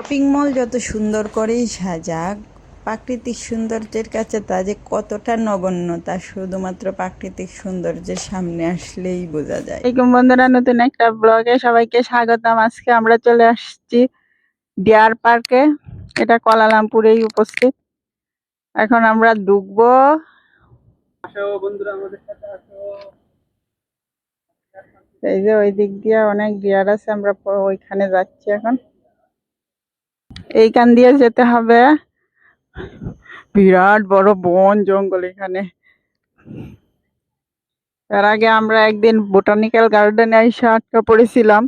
Shopping mall যত সুন্দর করেই সাজাক প্রাকৃতিক সৌন্দর্যের কাছে তা যে কতটা নগণ্য তা শুধুমাত্র প্রাকৃতিক সৌন্দর্যের সামনে আসলেই বোঝা যায়। আসসালামাইকুম বন্ধুরা নতুন একটা ব্লগে সবাইকে স্বাগতম। আজকে আমরা চলে আসছি ডিয়ার পার্কে এটা কলালামপুরেই উপস্থিত। এখন আমরা ঢুকবো। এই যে ওই দিক দিয়ে অনেক ডিয়ার আছে আমরা ওইখানে যাচ্ছি এখন। এইখান দিয়ে যেতে হবে। বিরাট বড় বন জঙ্গল এখানে। তার আগে আমরা একদিন বোটানিক্যাল গার্ডেনে এসে আটকা পড়েছিলাম।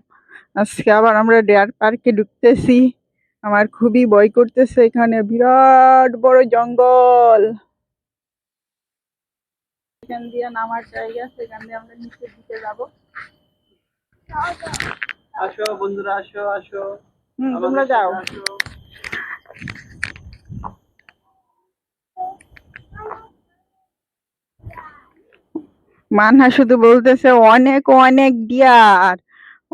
আজকে আবার আমরা ডেয়ার পার্কে ঢুকতেছি। আমার খুবই ভয় করতেছে এখানে। বিরাট বড় জঙ্গল। এখান দিয়ে নামার জায়গা সেখান দিয়ে আমরা নিচের দিকে যাব। আসো বন্ধুরা আসো আসো। হুম তোমরা যাও। আসো। মানহা শুধু বলতেছে, অনেক অনেক ডিয়ার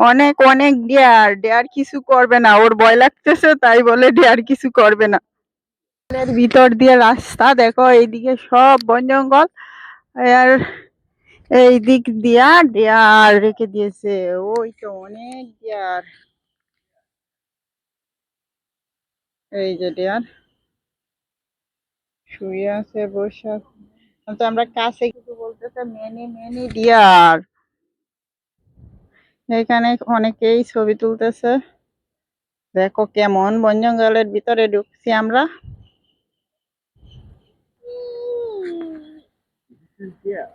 অনেক অনেক ডিয়ার ডিয়ার কিছু করবে না। ওর ভয় লাগতেছে, তাই বলে ডিয়ার কিছু করবে না। ভিতর দিয়ে রাস্তা, দেখো, এইদিকে সব বন জঙ্গল। আর এই দিক দিয়া ডিয়ার রেখে দিয়েছে। ওই তো অনেক ডিয়ার এই যে ডিয়ার শুয়ে আছে, বসে আছে। তো আমরা কাছে কিছু বলতেছে মেনি মেনি ডিয়ার এখানে অনেকেই ছবি তুলতেছে দেখো কেমন বন জঙ্গলের ভিতরে ঢুকছি আমরা Yeah.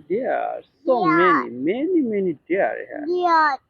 Deer, so many, many, many deer here. Diyan.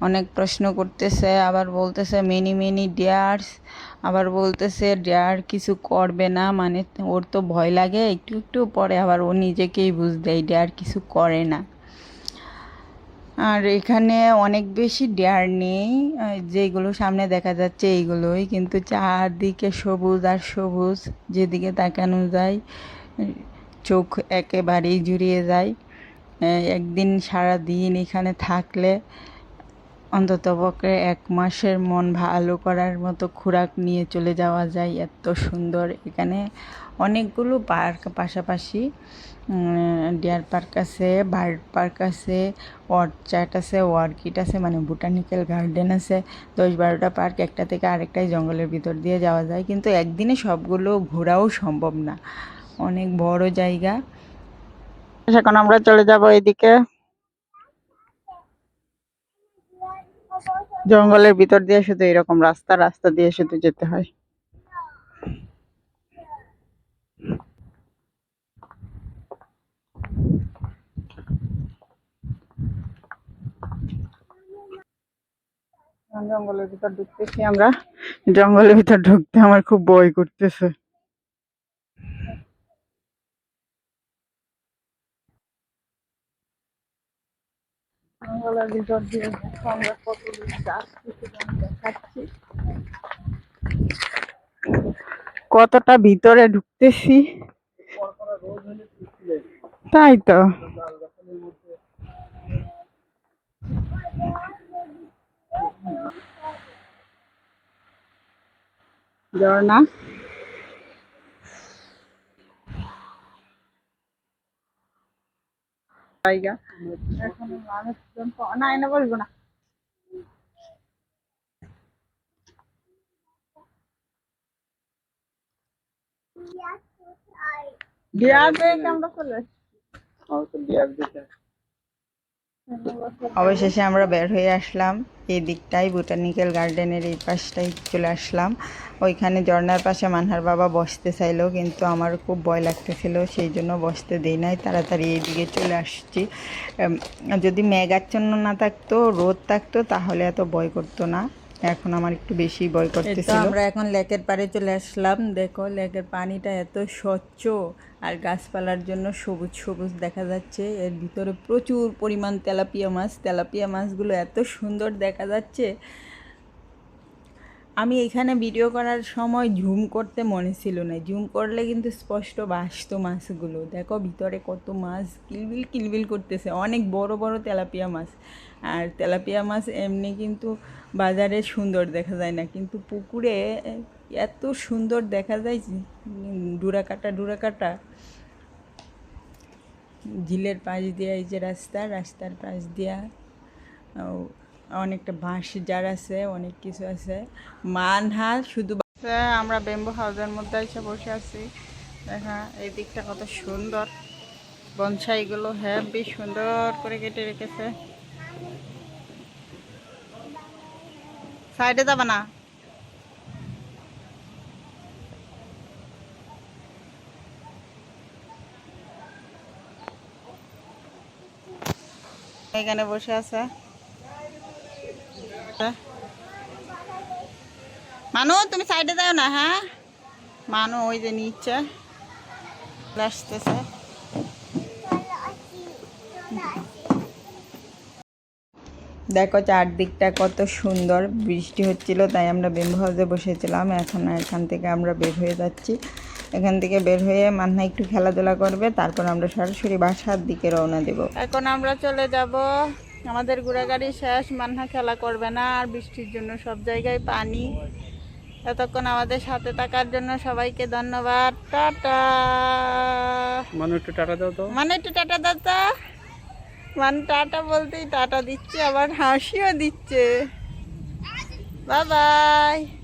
অনেক প্রশ্ন করতেছে, আবার বলতেছে মেনি মেনি ডেয়ার্স আবার বলতেছে ডেয়ার কিছু করবে না মানে ওর তো ভয় লাগে। একটু একটু পরে আবার ও নিজেকেই বুঝ দেয় ডেয়ার কিছু করে না। আর এখানে অনেক বেশি ডেয়ার নেই যেগুলো সামনে দেখা যাচ্ছে এইগুলোই, কিন্তু চারদিকে সবুজ আর সবুজ, যেদিকে তাকানো যায়, চোখ একেবারেই জুড়িয়ে যায়। একদিন সারা দিন এখানে থাকলে অন্ততপক্ষে এক মাসের মন ভালো করার মতো খোরাক নিয়ে চলে যাওয়া যায় এত সুন্দর। এখানে অনেকগুলো পার্ক পাশাপাশি ডিয়ার পার্ক আছে, বার্ড পার্ক আছে অর্চার্ড আছে, অর্কিড আছে মানে বোটানিক্যাল গার্ডেন আছে। দশ বারোটা পার্ক, একটা থেকে আরেকটাই জঙ্গলের ভিতর দিয়ে যাওয়া যায়। কিন্তু একদিনে সবগুলো ঘোরাও সম্ভব না। অনেক বড় জায়গা। এখন আমরা চলে যাব এদিকে। জঙ্গলের ভিতর দিয়ে শুধু এরকম রাস্তা রাস্তা দিয়ে শুধু যেতে হয়। জঙ্গলের ভিতর ঢুকতেছি আমরা। জঙ্গলের ভিতর ঢুকতে আমার খুব ভয় করতেছে। জঙ্গলের ভিতর দিয়ে আমরা কত দেখাচ্ছি। কতটা ভিতরে ঢুকতেছি? তাই তো। ঝর্ণা জায়গা এখন মানুষজন প- না এনে বলব না ডিয়ার দেখে আমরা চলে আসছি। আমার তো deer দেখে। অবশেষে আমরা বের হয়ে আসলাম। এই দিকটাই বোটানিক্যাল গার্ডেনের এই পাশটাই চলে আসলাম। ওইখানে ঝর্নার পাশে মানহার বাবা বসতে চাইলো, কিন্তু আমার খুব ভয় লাগতেছিল, সেই জন্য বসতে দেই নাই। তাড়াতাড়ি এইদিকে চলে আসছি। যদি মেঘাচ্ছন্ন না থাকতো, রোদ থাকতো, তাহলে এত ভয় করতো না। এখন আমার একটু বেশি ভয় করতেছিল। আমরা এখন লেকের পাড়ে চলে আসলাম। দেখো লেকের পানিটা এত স্বচ্ছ আর গাছপালার জন্য সবুজ সবুজ দেখা যাচ্ছে। এর ভিতরে প্রচুর পরিমাণ তেলাপিয়া মাছ। তেলাপিয়া মাছগুলো এত সুন্দর দেখা যাচ্ছে। আমি এখানে ভিডিও করার সময় ঝুম করতে মনে ছিল না। ঝুম করলে কিন্তু স্পষ্ট বাসতো মাছগুলো। দেখো ভিতরে কত মাছ, কিলবিল কিলবিল করতেছে। অনেক বড় বড় তেলাপিয়া মাছ। আর তেলাপিয়া মাছ এমনি কিন্তু বাজারে সুন্দর দেখা যায় না। কিন্তু পুকুরে এত সুন্দর দেখা যায় ডুরা কাটা ডুরা কাটা ঝিলের পাশ দিয়ে এই যে রাস্তা, রাস্তার পাশ দিয়া অনেকটা বাঁশ জার আছে, অনেক কিছু আছে। মানহা শুধু আমরা বেম্বু হাউসের মধ্যে এসে বসে আছি। দেখা, এই দিকটা কত সুন্দর। বনসাইগুলো হেবি সুন্দর করে কেটে রেখেছে। সাইডে যাবে না? এখানে বসে আছে। মানু, তুমি সাইডে যাও না হ্যাঁ? মানু, ওই যে নিচে। আসতেছে। দেখো চারদিকটা কত সুন্দর, বৃষ্টি হচ্ছিল, তাই আমরা বেম্বু হাউসে বসেছিলাম। এখন এখান থেকে আমরা বের হয়ে যাচ্ছি। এখান থেকে বের হয়ে মান্না একটু খেলাধুলা করবে, তারপর আমরা সরাসরি বাসার দিকে রওনা দেব। এখন আমরা চলে যাব আমাদের ঘোরাগাড়ি শেষ মান্না খেলা করবে না আর বৃষ্টির জন্য সব জায়গায় পানি। এতক্ষণ আমাদের সাথে থাকার জন্য সবাইকে ধন্যবাদ। টাটা। মানে একটু টাটা দাও তো। মানে একটু টাটা দাদা মানে টাটা বলতেই টাটা দিচ্ছে আবার হাসিও দিচ্ছে। বাবাই বাই।